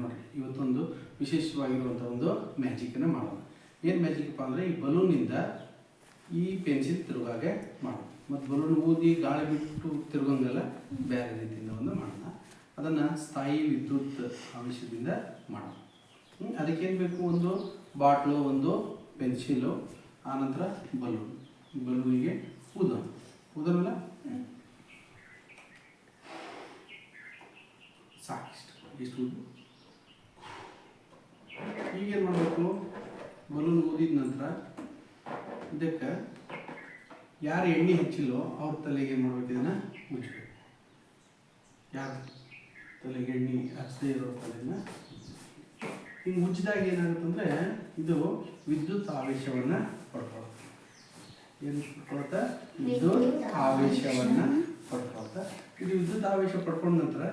ನೋಡಿ ಇವತ್ತೊಂದು ವಿಶೇಷವಾಗಿರುವಂಥ ಒಂದು ಮ್ಯಾಜಿಕನ್ನು ಮಾಡೋಣ. ಏನು ಮ್ಯಾಜಿಕಪ್ಪ ಅಂದರೆ ಈ ಬಲೂನಿಂದ ಈ ಪೆನ್ಸಿಲ್ ತಿರುಗಾಗೆ ಮಾಡೋಣ. ಮತ್ತು ಬಲೂನ್ ಊದಿ ಗಾಳಿ ಬಿಟ್ಟು ತಿರುಗಂಗೆಲ್ಲ ಬೇರೆ ರೀತಿಯಿಂದ ಒಂದು ಮಾಡೋಣ. ಅದನ್ನು ಸ್ಥಾಯಿ ವಿದ್ಯುತ್ ಆವೇಶದಿಂದ ಮಾಡೋಣ. ಅದಕ್ಕೇನು ಬೇಕು? ಒಂದು ಬಾಟ್ಲು, ಒಂದು ಪೆನ್ಸಿಲು ಆನಂತರ ಬಲೂನ್. ಬಲೂನಿಗೆ ಊದೋಣ ಊದಲ್ಲ ಸಾಕಿಷ್ಟು ಇಷ್ಟು. ಊದು ಈಗೇನು ಮಾಡಬೇಕು? ಬಲೂನ್ ಓದಿದ ನಂತರ ಇದಕ್ಕೆ ಯಾರು ಎಣ್ಣೆ ಹೆಚ್ಚಿಲ್ಲೋ ಅವ್ರ ತಲೆಗೆ ಏನು ಮಾಡ್ಬೇಕು ಇದನ್ನು? ಮುಚ್ಚಬೇಕು ಯಾರು ತಲೆಗೆ ಎಣ್ಣೆ ಹಚ್ಚದೇ ಇರೋ ತಲೆನ? ಹಿಂಗೆ ಮುಚ್ಚಿದಾಗ ಏನಾಗುತ್ತಂದ್ರೆ ಇದು ವಿದ್ಯುತ್ ಆವೇಶವನ್ನು ಪಡ್ಕೊಳುತ್ತೆ. ಏನು ಪಡ್ಕೊಳ್ತಾ ವಿದ್ಯುತ್ ಆವೇಶವನ್ನು ಪಡ್ಕೊಳ್ತಾ ಇದು ವಿದ್ಯುತ್ ಆವೇಶ ಪಡ್ಕೊಂಡ ನಂತರ